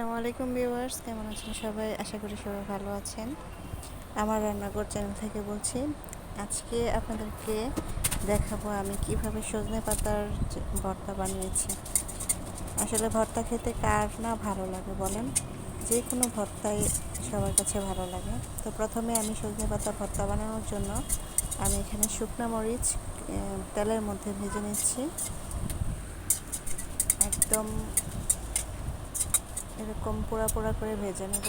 আসসালামু আলাইকুম ভিউয়ার্স, কেমন আছেন সবাই? আশা করি সবাই ভালো আছেন। আমার রান্নাঘর চ্যানেল থেকে বলছি, আজকে আপনাদেরকে দেখাবো আমি কীভাবে সজনে পাতার ভর্তা বানিয়েছি। আসলে ভর্তা খেতে কার না ভালো লাগে বলেন? যে কোনো ভর্তাই সবার কাছে ভালো লাগে। তো প্রথমে আমি সজনে পাতা ভর্তা বানানোর জন্য আমি এখানে শুকনো মরিচ তেলের মধ্যে ভেজে নিচ্ছি। একদম এরকম পোড়া পোড়া করে ভেজে নেব।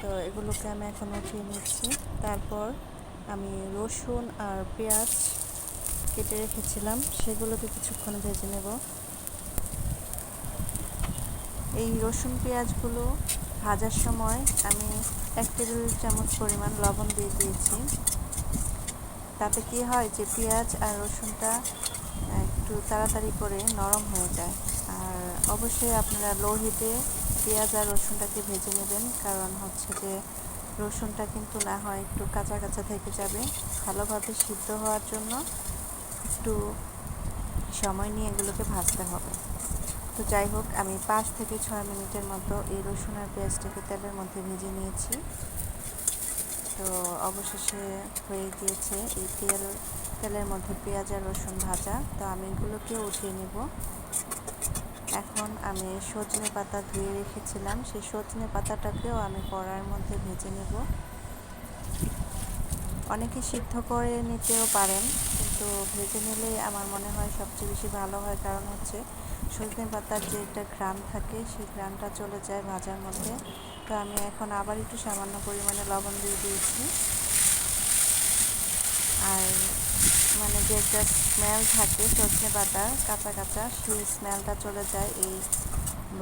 তো এগুলোকে আমি এখন উঠিয়ে নিচ্ছি। তারপর আমি রসুন আর পেঁয়াজ কেটে রেখেছিলাম, সেগুলোকে কিছুক্ষণ ভেজে নেব। এই রসুন পেঁয়াজগুলো ভাজার সময় আমি এক টেবিল চামচ পরিমাণ লবণ দিয়ে দিয়েছি। তাতে কি হয় যে পেঁয়াজ আর রসুনটা একটু তাড়াতাড়ি করে নরম হয়ে যায়। অবশ্যই আপনারা লো হিটে পেঁয়াজ আর রসুনটাকে ভেজে নেবেন, কারণ হচ্ছে যে রসুনটা কিন্তু না হয় একটু কাঁচা কাঁচা থেকে যাবে। ভালোভাবে সিদ্ধ হওয়ার জন্য একটু সময় নিয়ে এগুলোকে ভাজতে হবে। তো যাই হোক, আমি পাঁচ থেকে ছয় মিনিটের মতো এই রসুন আর পেঁয়াজটাকে তেলের মধ্যে ভেজে নিয়েছি। তো অবশেষে হয়ে গিয়েছে এই তেল, তেলের মধ্যে পেঁয়াজ আর রসুন ভাজা। তো আমি এগুলোকে উঠিয়ে নেব। এখন আমি সজনে পাতা ধুয়ে রেখেছিলাম। সেই সজনে পাতাটাকেও আমি কড়ার মধ্যে ভেজে নেব। অনেকে সিদ্ধ করে নিতেও পারেন, কিন্তু ভেজে নিলেই আমার মনে হয় সবচেয়ে বেশি ভালো হয়, কারণ হচ্ছে সজনে পাতার যে একটা ঘ্রাণ থাকে, সেই ঘ্রাণটা চলে যায় ভাজার মধ্যে। তো আমি এখন আবার একটু সামান্য পরিমাণে লবণ দিয়ে দিয়েছি আর মানে যে একটা স্মেল থাকে সজনে পাতা কাঁচা কাঁচা, সেই স্মেলটা চলে যায় এই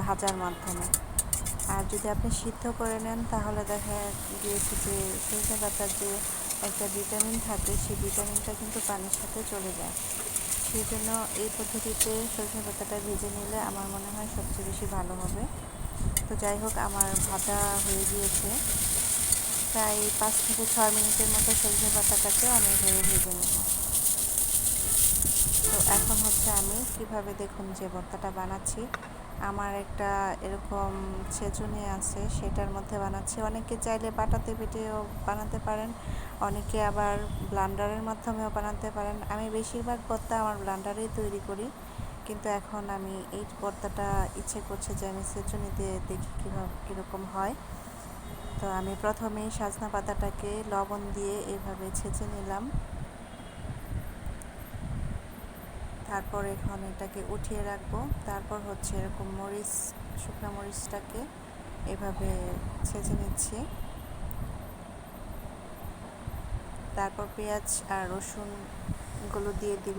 ভাজার মাধ্যমে। আর যদি আপনি সিদ্ধ করে নেন, তাহলে দেখা গিয়েছে যে সজনে পাতার যে একটা ভিটামিন থাকে, সেই ভিটামিনটা কিন্তু পানির সাথে চলে যায়। সেই জন্য এই পদ্ধতিতে সজনে পাতাটা ভেজে নিলে আমার মনে হয় সবচেয়ে বেশি ভালো হবে। তো যাই হোক, আমার ভাজা হয়ে গিয়েছে। প্রায় পাঁচ থেকে ছয় মিনিটের মতো সজনে পাতাটাকেও আমি ভেজে নেব। তো এখন হচ্ছে আমি কীভাবে দেখুন যে ভর্তাটা বানাচ্ছি। আমার একটা এরকম ছেঁচুনি আছে, সেটার মধ্যে বানাচ্ছি। অনেকে চাইলে বাটাতে বেটেও বানাতে পারেন, অনেকে আবার ব্লান্ডারের মাধ্যমেও বানাতে পারেন। আমি বেশিরভাগ ভর্তা আমার ব্লান্ডারেই তৈরি করি, কিন্তু এখন আমি এই ভর্তাটা ইচ্ছে করছে যে আমি ছেঁচুনিতে দেখি কীভাবে, কীরকম হয়। তো আমি প্রথমেই সাজনা পাতাটাকে লবণ দিয়ে এভাবে ছেঁচে নিলাম। তারপর এখন এটাকে উঠিয়ে রাখব। তারপর হচ্ছে এরকম মরিচ, শুকনো মরিচটাকে এভাবে ছেঁচে নিচ্ছি। তারপর পেঁয়াজ আর রসুনগুলো দিয়ে দিব।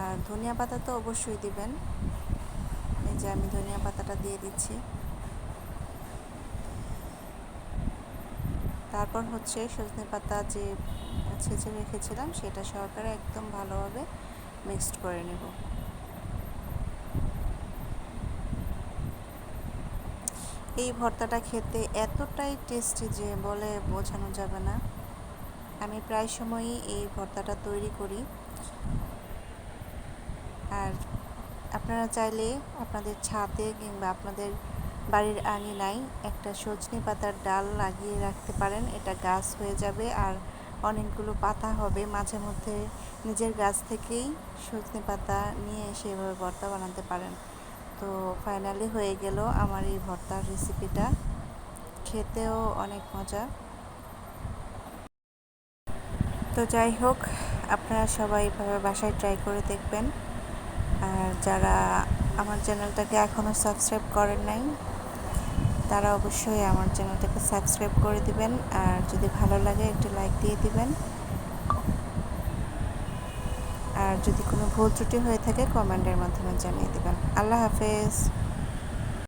আর ধনিয়া পাতা তো অবশ্যই দিবেন। এই যে আমি ধনিয়া পাতাটা দিয়ে দিচ্ছি। তারপর হচ্ছে সজনে পাতা যে ছেঁচে রেখেছিলাম, সেটা সহকারে একদম ভালোভাবে মিক্সড করে নেব। এই ভর্তাটা খেতে এতটাই টেস্টি যে বলে বোঝানো যাবে না। আমি প্রায় সময়ই এই ভর্তাটা তৈরি করি। আর আপনারা চাইলে আপনাদের ছাদে কিংবা আপনাদের বাড়ির আঙিনায় একটা সজনে পাতার ডাল লাগিয়ে রাখতে পারেন, এটা গাছ হয়ে যাবে। আর অনেকগুলো পাতা হবে, মাঝে মধ্যে নিজের গাছ থেকেই সজনে পাতা নিয়ে এসে এভাবে ভর্তা বানাতে পারেন। তো ফাইনালি হয়ে গেল আমার এই ভর্তার রেসিপিটা খেতেও অনেক মজা। তো যাই হোক, আপনারা সবাই এভাবে বাসায় ট্রাই করে দেখবেন। আর যারা আমার চ্যানেলটাকে এখনও সাবস্ক্রাইব করেন নাই তারা অবশ্যই আমার চ্যানেলটাকে সাবস্ক্রাইব করে দিবেন, আর যদি ভালো লাগে একটি লাইক দিয়ে দিবেন। আর যদি কোনো ভুল ত্রুটি হয়ে থাকে, কমেন্টের মাধ্যমে জানিয়ে দেবেন। আল্লাহ হাফেজ।